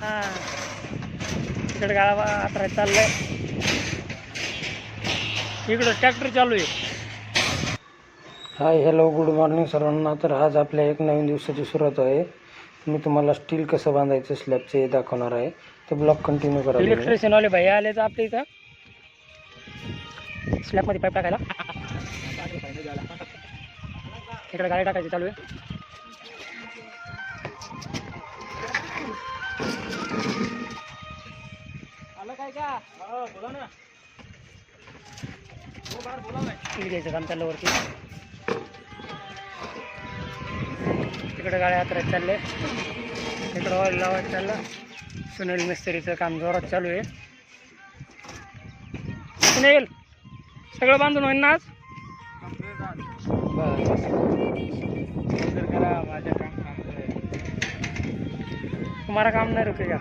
हां. इकडे गावा आता चाललंय. इकडं ट्रॅक्टर चालू आहे. हाय हॅलो गुड मॉर्निंग सर्वांना. तर आज आपल्या एक नवीन दिवसाची सुरुवात आहे. मी तुम्हाला स्टील कसं बांधायचं स्लॅबचे दाखवणार आहे. ते ब्लॉग कंटिन्यू करा इलेक्ट्रिशियनवाले भाई आले तर आपल्या इथं. स्लॅबमध्ये पाईप टाकायला. इकडे गाडी टाकायची चालू आहे. आलं काय का? बोला ना. स्टील घ्यायचं काम चाललं वरती. तिकडे गाड्या हातरात चालले. तिकडं ऑइल लावायचं चाललं. सुनील मिस्त्रीचं काम जोरात चालू आहे. सुनील सगळं बांधून होईल ना आज? तुम्हाला काम नाही रुकेगा।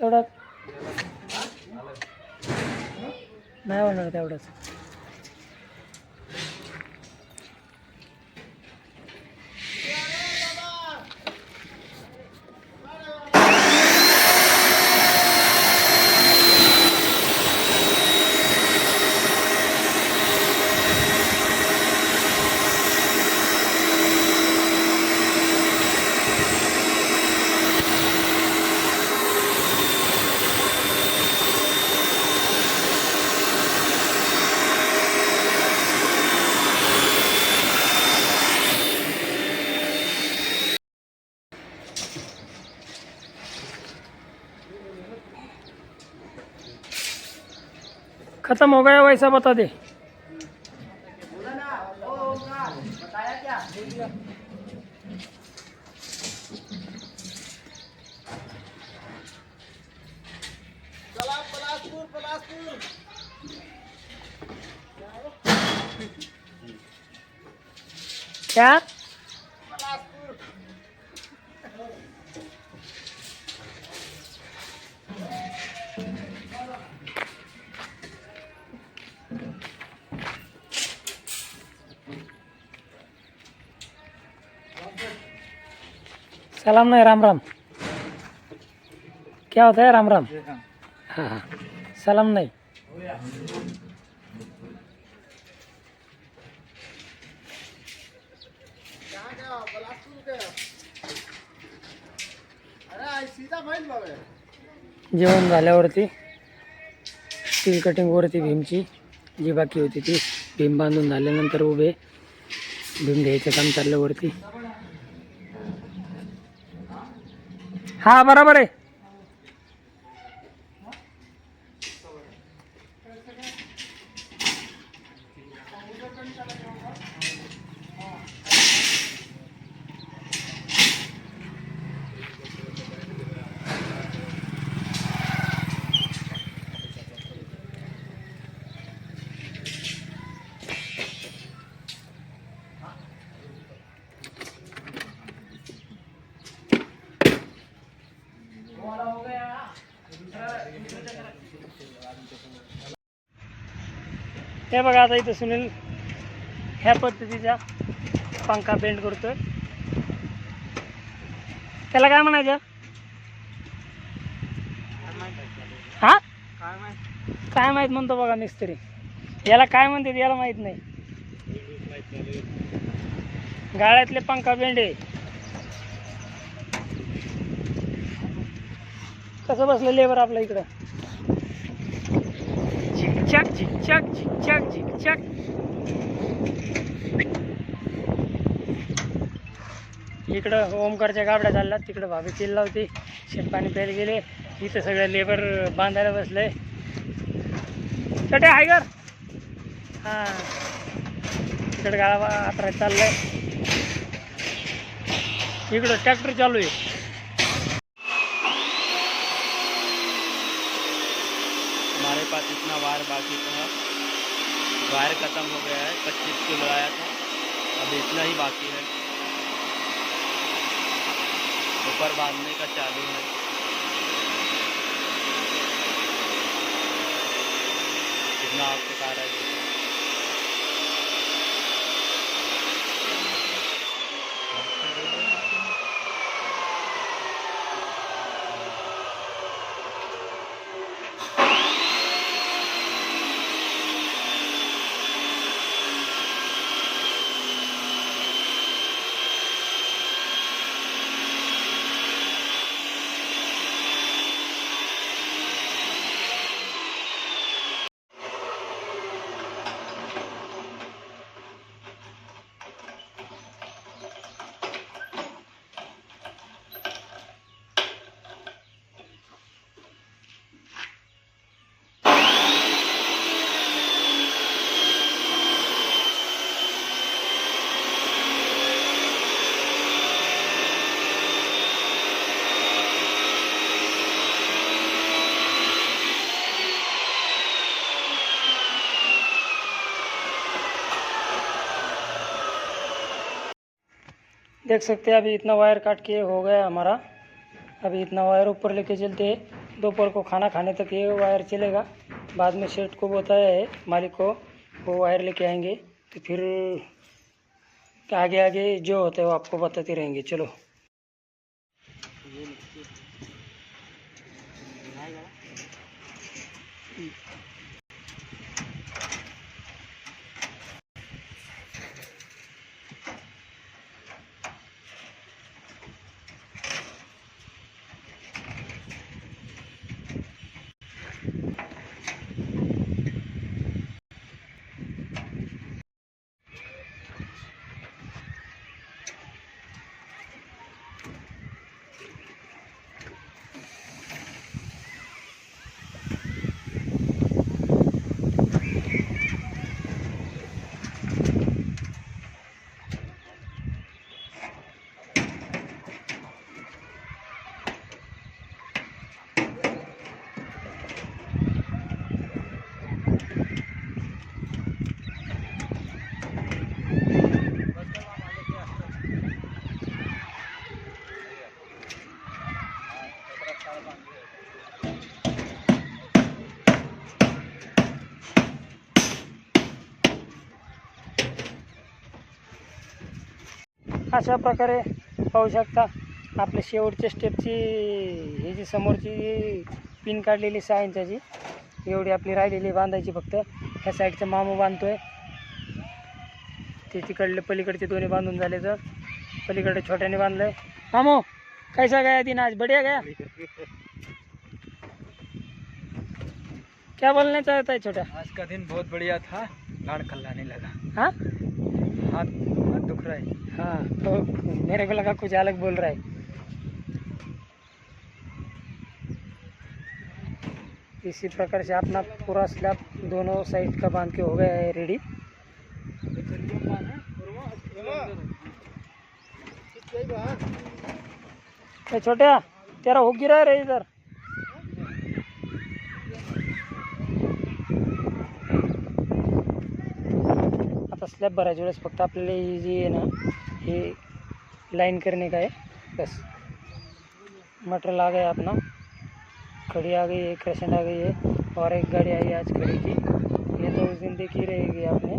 तेवढं नाही होणार तेवढंच. खत्म हो गया वैसा बता दे। क्या? सलाम नहीं, राम राम। क्या होता है, राम राम? हाँ हाँ। सलाम नहीं। जेवण झाल्यावरती स्टील कटिंगवरती भीमची जी बाकी होती ती. भीम बांधून झाल्यानंतर भीम घ्यायचं काम हा बरोबर आहे. हे बघा आता इथं सुनील ह्या पद्धतीचा पंखा बेंड करतोय. त्याला काय म्हणायचं? हा? काय माहीत म्हणतो बघा मिस्त्री. याला काय म्हणतात याला माहीत नाही. गाळ्यातले पंखा बेंडे कसं बसलं लेबर आपल्या इकडं? чак чик чак чик чак чик чак. इकडं ओमकारच्या गाबड्या चालल्यात. तिकडं भाभी किल्ला होती शेतपाणी प्यायला गेले. इथं सगळं लेबर बांधायला बसले. चटे हायगर. हां. तिकडं गाळा आत्रा चाललंय. इकडं ट्रॅक्टर चालू आहे. पास इतना वायर बाकी था। वायर ख़त्म हो गया है, पच्चीस किलो आया था। अब इतना ही बाकी है। ऊपर बांधने का चालू है। कितना आपको कार है? देखो। सकते हैं, अभी इतना वायर काट के हो गया हमारा। अभी इतना वायर ऊपर लेके चलते हैं। दोपहर को खाना खाने तक ये वायर चलेगा। बाद में सेठ को बताया है मालिक को, वो वायर लेके आएँगे। तो फिर आगे आगे जो होता है वो आपको बताते रहेंगे। चलो। अशा प्रकारे पाहू शकता. आपल्या शेवटच्या स्टेपची ही जी समोरची जी पिन काढलेली सहा इंचाची एवढी आपली राहिलेली बांधायची फक्त. ह्या साईडचं मामू बांधतोय. ते तिकडले पलीकडचे दोन्ही बांधून झाले तर. पलीकडे छोट्याने बांधलंय. मामू कैसा गया दिन आज बढ़िया गया क्या बोलना चाहता है छोटा आज का दिन बहुत बढ़िया था. गाड़ खल्लाने लगा. हाँ? हाथ हाथ दुख रहा है। हाँ तो मेरे को लगा कुछ अलग बोल रहा है। इसी प्रकार से अपना पूरा स्लैब दोनों साइड का बाँध के हो गया है रेडी ए छोट्या, तेरा हो गिरा रे इधर आता स्लॅब भरायच्या वेळेस फक्त आपल्याला ही जी आहे ना, हे लाइन करने का है बस. मटेरियल आ गया अपना खड़ी आ गई है क्रेसेंट आ गई है और एक गाड़ी आई है आज खड़ी की ये तो उस दिन देखी रहेगी आपने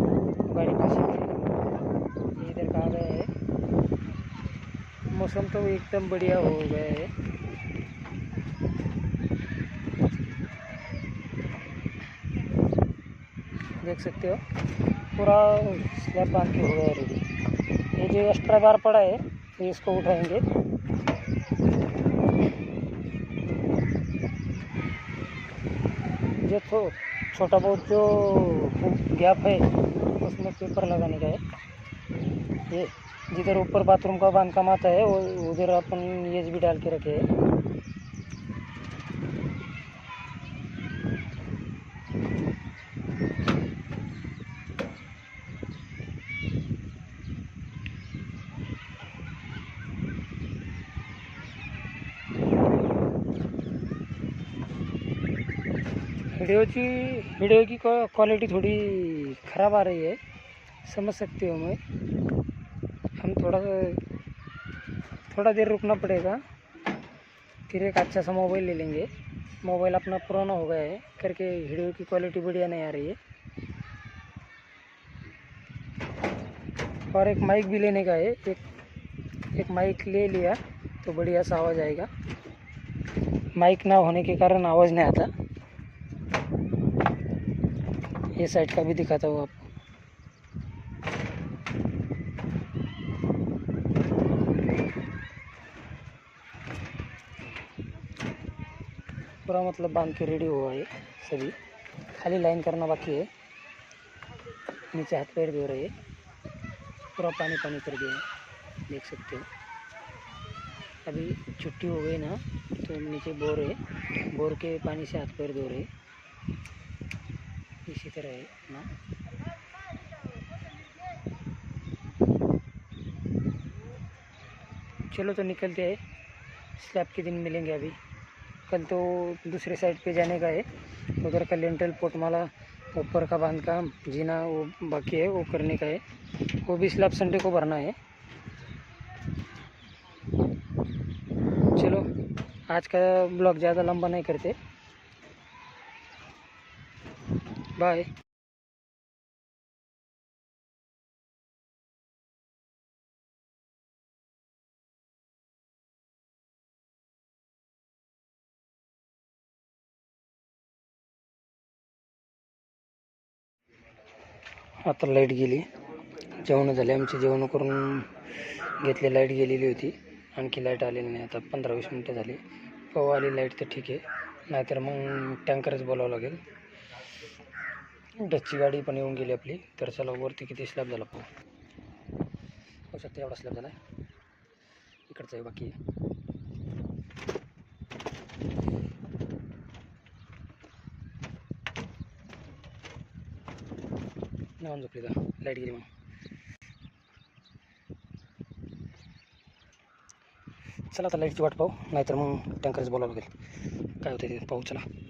गाड़ी कैसे खड़ी ये इधर का आ गया है मौसम तो एकदम बढ़िया हो गया है देख सकते हो? पूरा स्लैब बाँध के हो गया ये जो एक्स्ट्रा बार पड़ा है, ये इसको उठाएँगे। ये तो छोटा बहुत जो गैप है, उसमें पेपर लगाने का है। ये जिधर ऊपर बाथरूम का बांधकाम आता है, वो उधर अपन ये भी डाल के रखे हैं। वीडियो की वीडियो की क्वालिटी थोड़ी ख़राब आ रही है, समझ सकते हो मैं। हम थोड़ा थोड़ा देर रुकना पड़ेगा, फिर एक अच्छा सा मोबाइल ले लेंगे। मोबाइल अपना पुराना हो गया है, करके वीडियो की क्वालिटी बढ़िया नहीं आ रही है। और एक माइक भी लेने का है, एक एक माइक ले लिया तो बढ़िया सा आवाज़ आएगा। माइक ना होने के कारण आवाज़ नहीं आता। ये साइड का भी दिखाता हूँ आपको। पूरा मतलब बाँध के रेडी हुआ है सभी। खाली लाइन करना बाकी है। नीचे हाथ पैर धो रहे हैं। पूरा पानी पानी कर दिया देख सकते हो। अभी छुट्टी हो गई ना तो नीचे बोर है। बोर के पानी से हाथ पैर धो रहे इसी तरह है, ना? चलो तो निकलते हैं स्लैब के दिन मिलेंगे अभी। कल तो दूसरे साइड पे जाने का है। उधर का लेंटल पोटमाला, ऊपर का बाँध काम जीना, वो बाकी है, वो करने का है। वो भी स्लैब संडे को भरना है। चलो, आज का ब्लॉग ज़्यादा लंबा नहीं करते। बाय. आता लाइट गेली. जेवण झाले. आमचे जेवण करून घेतले. लाइट गेलेली होती. आणखी लाइट आलेली नाही. आता पंधरा वीस मिनटं झाली. पवा आली लाइट तर ठीक आहे. नाहीतर मग टँकरच बोलावं लागेल. डचची गाडी पण येऊन गेली आपली. तर चला वरती किती स्लॅब झाला पाहू. पाहू शकते एवढा स्लॅब झाला आहे इकडचं आहे बाकी. आहे झोपली का? लाइट गेली मग. चला आता लाईटची वाट पाहू. नाहीतर मग टँकरच बोलावं लागेल. काय होतं ते पाहू चला.